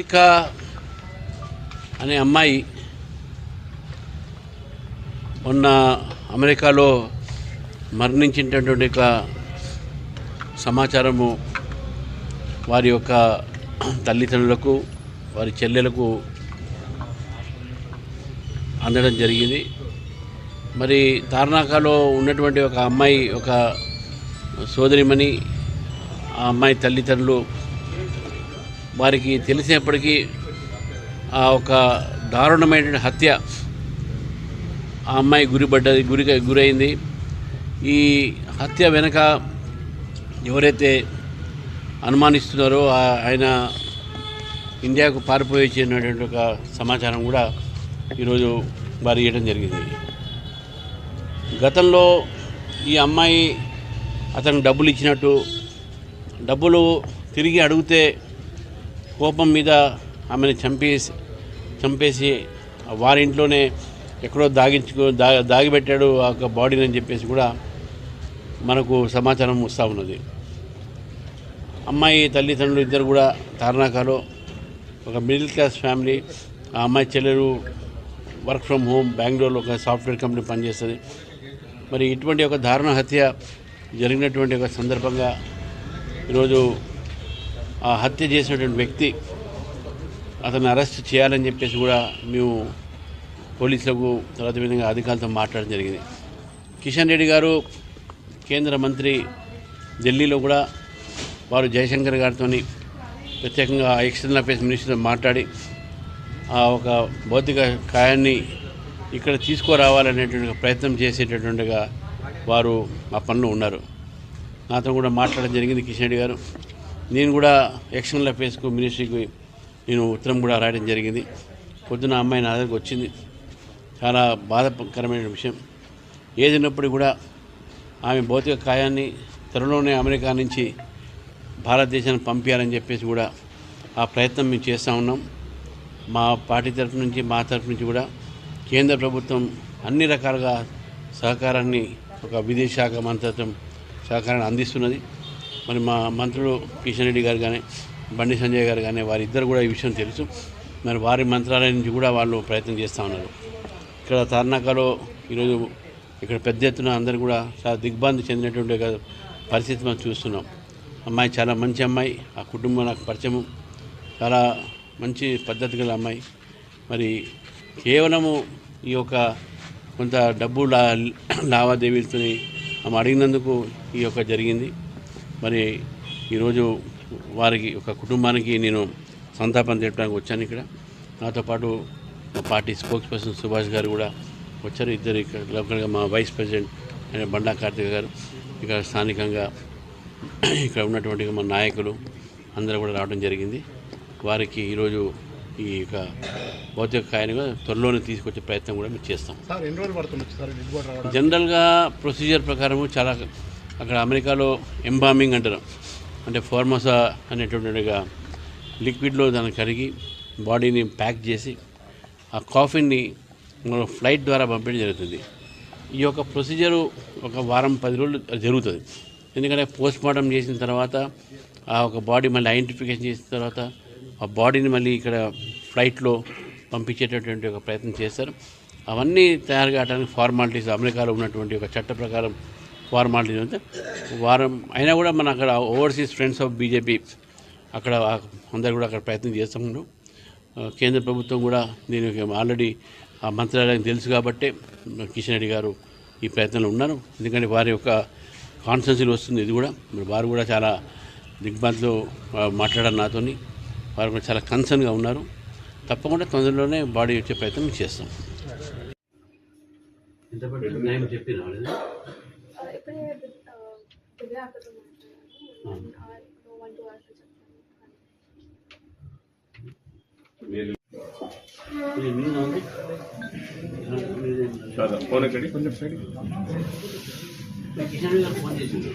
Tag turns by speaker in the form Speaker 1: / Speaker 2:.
Speaker 1: రితిక అనే అమ్మాయి మొన్న అమెరికాలో మరణించినటువంటి యొక్క సమాచారము వారి యొక్క తల్లిదండ్రులకు వారి చెల్లెలకు అందడం జరిగింది. మరి తార్నాకాలో ఉన్నటువంటి ఒక అమ్మాయి ఒక సోదరిమణి ఆ అమ్మాయి తల్లిదండ్రులు వారికి తెలిసినప్పటికీ ఆ ఒక దారుణమైన హత్య ఆ అమ్మాయి గురిపడ్డది గురి గురైంది. ఈ హత్య వెనక ఎవరైతే అనుమానిస్తున్నారో ఆయన ఇండియాకు పారిపోయించినటువంటి ఒక సమాచారం కూడా ఈరోజు వారు ఇవ్వడం జరిగింది. గతంలో ఈ అమ్మాయి అతనికి డబ్బులు ఇచ్చినట్టు డబ్బులు తిరిగి అడిగితే కోపం మీద ఆమెను చంపేసి చంపేసి వారి ఇంట్లోనే ఎక్కడో దాగించుకో దా దాగిపెట్టాడు ఆ యొక్క బాడీని అని చెప్పేసి కూడా మనకు సమాచారం వస్తూ ఉన్నది. అమ్మాయి తల్లిదండ్రులు ఇద్దరు కూడా తార్నాకాలో ఒక మిడిల్ క్లాస్ ఫ్యామిలీ. ఆ అమ్మాయి చెల్లెలు వర్క్ ఫ్రమ్ హోమ్ బెంగళూరులో ఒక సాఫ్ట్వేర్ కంపెనీ పనిచేస్తుంది. మరి ఇటువంటి ఒక దారుణ హత్య జరిగినటువంటి ఒక సందర్భంగా ఈరోజు ఆ హత్య చేసినటువంటి వ్యక్తి అతన్ని అరెస్ట్ చేయాలని చెప్పేసి కూడా మేము పోలీసులకు తర్వాత విధంగా అధికారులతో మాట్లాడడం జరిగింది. కిషన్ రెడ్డి గారు కేంద్ర మంత్రి ఢిల్లీలో కూడా వారు జయశంకర్ గారితో ప్రత్యేకంగా ఎక్స్టర్నల్ అఫేర్స్ మినిస్టర్తో మాట్లాడి ఆ ఒక భౌతిక కాయాన్ని ఇక్కడ తీసుకురావాలనేటువంటి ప్రయత్నం చేసేటటువంటిగా వారు ఆ పనులు ఉన్నారు. నాతో కూడా మాట్లాడడం జరిగింది కిషన్ రెడ్డి గారు. నేను కూడా ఎక్స్టర్నల్ అఫేర్స్కు మినిస్ట్రీకి నేను ఉత్తరం కూడా రాయడం జరిగింది. పొద్దున అమ్మాయి నా దగ్గరకు వచ్చింది. చాలా బాధకరమైన విషయం. ఏదైనప్పటికీ కూడా ఆమె భౌతిక కాయాన్ని త్వరలోనే అమెరికా నుంచి భారతదేశానికి పంపించాలని చెప్పేసి కూడా ఆ ప్రయత్నం మేము చేస్తూ ఉన్నాం. మా పార్టీ తరఫు నుంచి మా తరఫు నుంచి కూడా కేంద్ర ప్రభుత్వం అన్ని రకాలుగా సహకారాన్ని ఒక విదేశాఖ మంత్రిత్వం సహకారాన్ని అందిస్తున్నది. మరి మా మంత్రులు కిషన్ రెడ్డి గారు కానీ బండి సంజయ్ గారు కానీ వారిద్దరు కూడా ఈ విషయం తెలుసు. మరి వారి మంత్రాలయం నుంచి కూడా వాళ్ళు ప్రయత్నం చేస్తూ ఉన్నారు. ఇక్కడ తార్నాకలో ఈరోజు ఇక్కడ పెద్ద ఎత్తున అందరూ కూడా చాలా దిగ్భ్రాంతి చెందినటువంటి పరిస్థితి మనం చూస్తున్నాం. అమ్మాయి చాలా మంచి అమ్మాయి. ఆ కుటుంబం నాకు పరిచయం. చాలా మంచి పద్ధతి గల అమ్మాయి. మరి కేవలము ఈ యొక్క కొంత డబ్బు లా లావాదేవీలతో ఆమె అడిగినందుకు ఈ యొక్క జరిగింది. మరి ఈరోజు వారికి ఒక కుటుంబానికి నేను సంతాపం తెలపడానికి వచ్చాను ఇక్కడ. నాతో పాటు మా పార్టీ స్పోక్స్ పర్సన్ సుభాష్ గారు కూడా వచ్చారు. ఇద్దరు ఇక్కడ లోకల్గా మా వైస్ ప్రెసిడెంట్ అయిన బండా కార్తిక గారు ఇక్కడ స్థానికంగా ఇక్కడ ఉన్నటువంటి మా నాయకులు అందరూ కూడా రావడం జరిగింది. వారికి ఈరోజు ఈ యొక్క భౌతిక కాయని త్వరలోనే తీసుకొచ్చే ప్రయత్నం కూడా మేము చేస్తాం. జనరల్గా ప్రొసీజర్ ప్రకారము చాలా అక్కడ అమెరికాలో ఎంబామింగ్ అంటారు. అంటే ఫార్మసా అనేటువంటి లిక్విడ్లో దాన్ని కరిగి బాడీని ప్యాక్ చేసి ఆ కాఫీని మనం ఫ్లైట్ ద్వారా పంపించడం జరుగుతుంది. ఈ యొక్క ప్రొసీజరు ఒక వారం పది రోజులు జరుగుతుంది. ఎందుకంటే పోస్ట్ మార్టం చేసిన తర్వాత ఆ ఒక బాడీ మళ్ళీ ఐడెంటిఫికేషన్ చేసిన తర్వాత ఆ బాడీని మళ్ళీ ఇక్కడ ఫ్లైట్లో పంపించేటటువంటి ఒక ప్రయత్నం చేస్తారు. అవన్నీ తయారు కావడానికి ఫార్మాలిటీస్ అమెరికాలో ఉన్నటువంటి ఒక చట్ట ప్రకారం వారం అంతా వారం అయినా కూడా మన అక్కడ ఓవర్సీస్ ఫ్రెండ్స్ ఆఫ్ బీజేపీ అక్కడ అందరు కూడా అక్కడ ప్రయత్నం చేస్తున్నాం కేంద్ర ప్రభుత్వం కూడా దీనికి ఆల్రెడీ ఆ మంత్రాలయం తెలుసు కాబట్టే కిషన్ రెడ్డి గారు ఈ ప్రయత్నంలో ఉన్నారు. ఎందుకంటే వారి యొక్క కాన్స్టెన్సీలు వస్తుంది ఇది కూడా. మరి వారు కూడా చాలా దిగ్భ్రాంతిలో మాట్లాడారు నాతోని. వారు కూడా చాలా కన్సర్న్గా ఉన్నారు. తప్పకుండా తొందరలోనే బాడీ వచ్చే ప్రయత్నం చేస్తాం. చెప్పిన
Speaker 2: అక్కతో మాట్లాడాను వన్ టూ అవర్స్ చెప్తాను
Speaker 3: ఫోన్ ఎక్కడి కొంచెం సైడ్
Speaker 1: కిషన్ రెడ్డి గారు ఫోన్ చేసిండు